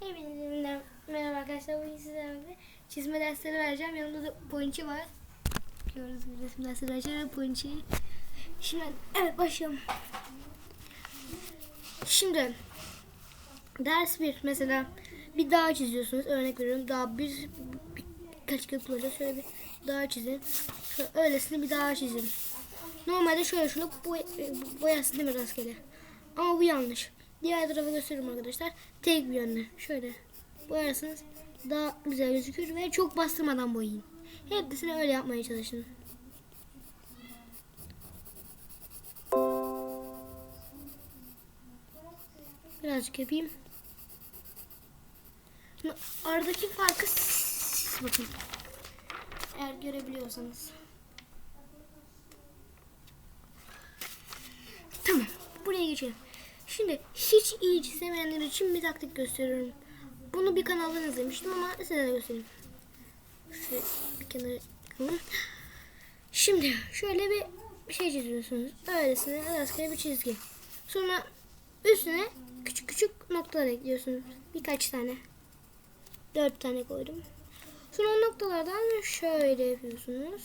Hepinize merhaba arkadaşlar. Bugün sizlerle çizme dersleri vereceğim. Yanımda da Ponçi var. Gibi resim dersleri vereceğim. Ponçi. Şimdi evet başlayalım. Şimdi ders bir mesela bir dağ çiziyorsunuz. Örnek veriyorum. Dağ bir, bir kaç kağıt bulacağız. Şöyle bir dağ çizin. Şöyle öylesine bir dağ çizin. Normalde şöyle şöyle boy, boyarsın değil mi rastgele? Ama bu yanlış. Diğer tarafa gösteriyorum arkadaşlar. Tek bir yönlü. Şöyle boyarsınız. Daha güzel gözükür ve çok bastırmadan boyayın. Hepsini öyle yapmaya çalışın. Birazcık yapayım. Aradaki farkı bakın. Eğer görebiliyorsanız. Tamam. Buraya geçelim. Şimdi hiç iyi çizemeyenler için bir taktik gösteriyorum. Bunu bir kanaldan izlemiştim ama size de göstereyim. Şöyle bir kenara. Şimdi şöyle bir şey çiziyorsunuz. Öylesine rastgele bir çizgi. Sonra üstüne küçük küçük noktalar ekliyorsunuz. Birkaç tane. Dört tane koydum. Sonra o noktalardan şöyle yapıyorsunuz.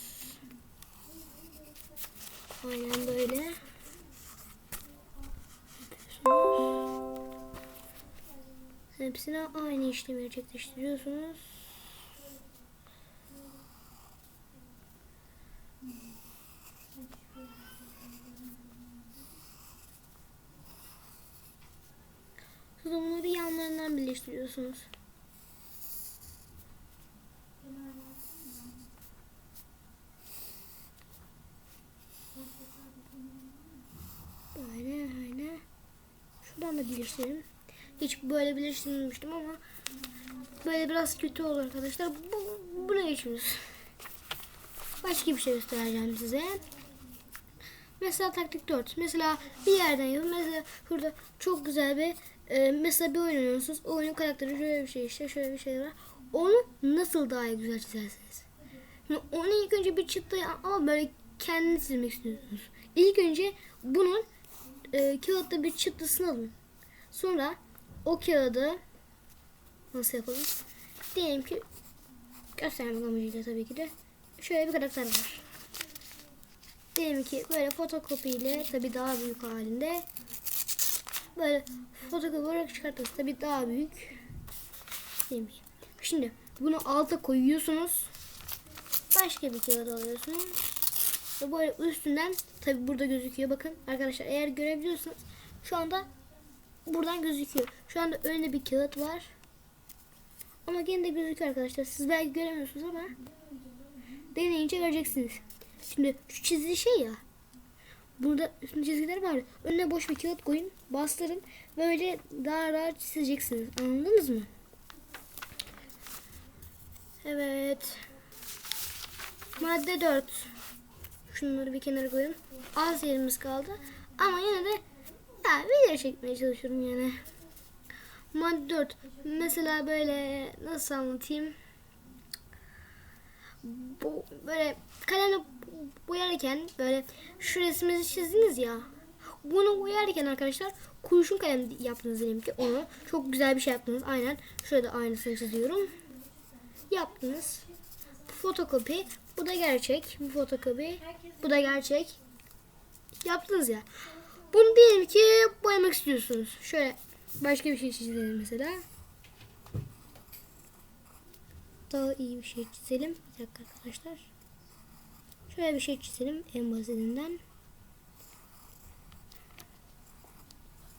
Aynen böyle. Hepsine aynı işlemi gerçekleştiriyorsunuz. Sonra bunları yanlarından birleştiriyorsunuz. Böyle böyle. Da birleştirelim. Hiç böyle birleştirmemiştim ama böyle biraz kötü olur arkadaşlar. Bu, buraya geçiyoruz. Başka bir şey göstereceğim size. Mesela taktik 4. Mesela bir yerden yapın. Mesela burada çok güzel bir e, mesela bir oyun oynuyorsunuz. O oyunun karakteri şöyle bir şey işte şöyle bir şey var. Onu nasıl daha iyi güzel çizersiniz? Şimdi onu ilk önce bir çıktı ama böyle kendini çizmek istiyorsunuz. İlk önce bunun e, kağıtta bir çıktısını alın. Sonra o kağıdı nasıl yapalım? Diyelim ki göstermek amacıyla tabii ki de şöyle bir karakter var. Diyelim ki böyle fotokopiyle tabii daha büyük halinde böyle fotokopi olarak çıkartırız. Tabii daha büyük. Diyelim. Şimdi bunu alta koyuyorsunuz. Başka bir kağıt alıyorsunuz. Ve böyle üstünden tabi burada gözüküyor. Bakın arkadaşlar eğer görebiliyorsanız şu anda buradan gözüküyor. Şu anda önünde bir kağıt var. Ama gene de gözüküyor arkadaşlar. Siz belki göremiyorsunuz ama deneyince göreceksiniz. Şimdi şu çizili şey ya. Burada üstünde çizgiler var. Önüne boş bir kağıt koyun. Bastırın. Böyle daha rahat çizeceksiniz. Anladınız mı? Evet. Madde 4. Şunları bir kenara koyalım. Az yerimiz kaldı. Ama yine de ya video çekmeye çalışıyorum yine. Madde 4. Mesela böyle nasıl anlatayım? Bu böyle kalemle boyarken böyle şu resminizi çizdiniz ya. Bunu boyarken arkadaşlar kurşun kalem yaptınız diyelim ki onu çok güzel bir şey yaptınız. Aynen şöyle aynısını çiziyorum. Yaptınız. Bu fotokopi bu da gerçek. Bu fotokopi bu da gerçek. Yaptınız ya. Bunu diyelim ki boyamak istiyorsunuz. Şöyle başka bir şey çizelim mesela. Daha iyi bir şey çizelim. Bir dakika arkadaşlar. Şöyle bir şey çizelim en basitinden.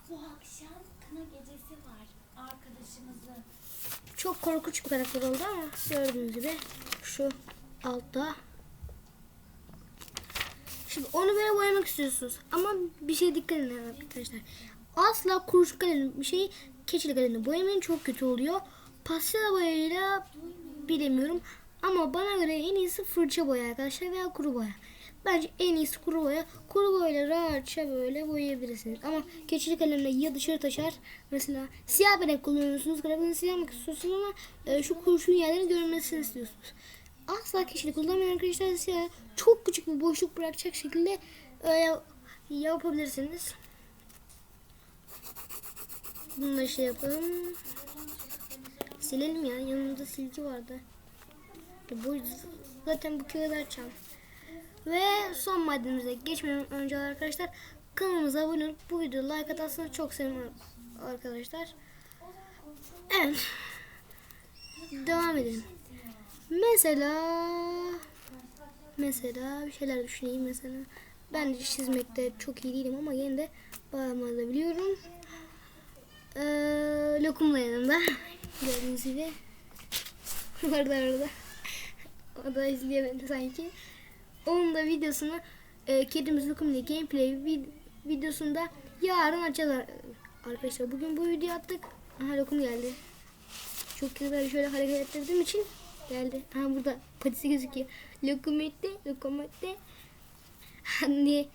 Bu akşam kına gecesi var. Arkadaşımızın. Çok korkunç bir karakter oldu ama gördüğünüz gibi şu altta. Şimdi onu böyle boyamak istiyorsunuz. Ama bir şey dikkat edin arkadaşlar. Asla kurşun kalem bir şey keçili kalemle boyamayın çok kötü oluyor. Pastel boyayla bilemiyorum. Ama bana göre en iyisi fırça boya arkadaşlar veya kuru boya. Bence en iyisi kuru boya. Kuru boyayla rahatça böyle boyayabilirsiniz. Ama keçili kalemle ya dışarı taşar. Mesela siyah bir renk kullanıyorsunuz. Grafiğini siyah mı istiyorsunuz ama e, şu kurşun yerlerini görmesini istiyorsunuz. Asla keçili kullanmayan arkadaşlar siyah çok küçük bir boşluk bırakacak şekilde e, yapabilirsiniz. Bunu da şey yapalım. silelim ya. Yanımızda silgi vardı. Bu zaten bu kağıdı açacağım. Ve son maddemize geçmeden önce arkadaşlar kanalımıza abone olup bu videoya like atarsanız çok sevinirim arkadaşlar. Evet. Devam edelim. Mesela mesela bir şeyler düşüneyim mesela. Ben de çizmekte çok iyi değilim ama yine de bağırmayı biliyorum. Ee, lokumla yanında. Gördüğünüz gibi. Vardı orada. O da izleyemedi sanki. Onun da videosunu e, Kedimiz Lokum diye gameplay vid- videosunda yarın açacağız arkadaşlar. Bugün bu videoyu attık. Aha lokum geldi. Çok güzel şöyle hareket ettirdiğim için geldi. Ha burada patisi gözüküyor. Lokum etti. Hani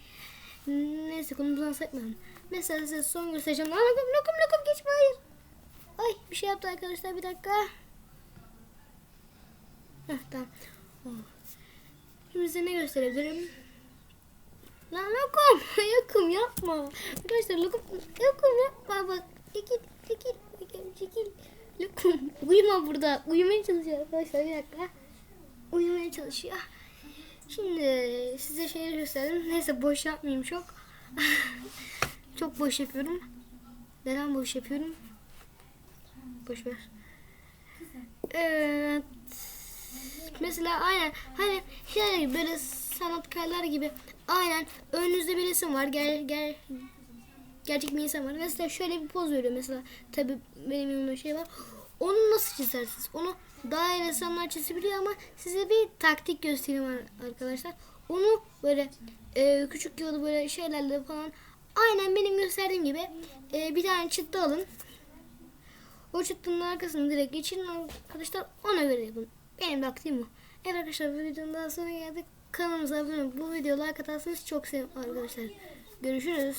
neyse konumuzdan sapmayalım. Mesela size son göstereceğim. Aa, lokum lokum lokum geçme hayır. Ay bir şey yaptı arkadaşlar bir dakika. Heh, tamam. Oh. Şimdi size ne gösterebilirim? Lan lokum, lokum yapma. Arkadaşlar lokum, lokum yapma bak. Çekil, çekil, çekil, çekil. Uyuma burada. Uyumaya çalışıyor arkadaşlar bir dakika. Uyumaya çalışıyor. Şimdi size şeyleri gösterdim. Neyse boş yapmayayım çok. çok boş yapıyorum. Neden boş yapıyorum? Boş ver. Evet. Mesela aynen hani şey böyle sanatkarlar gibi aynen önünüzde bir resim var gel gel gerçek bir insan var mesela şöyle bir poz veriyor mesela tabi benim yanımda şey var onu nasıl çizersiniz onu daha iyi ressamlar çizebiliyor ama size bir taktik göstereyim ar- arkadaşlar onu böyle e, küçük yolu böyle şeylerle falan aynen benim gösterdiğim gibi e, bir tane çıktı alın o çıktının arkasını direkt geçirin arkadaşlar ona göre yapın. Benim taktiğim bu. Evet arkadaşlar bu videonun daha sonra geldik. Kanalımıza abone olup bu videoya like atarsanız çok sevinirim arkadaşlar. Görüşürüz.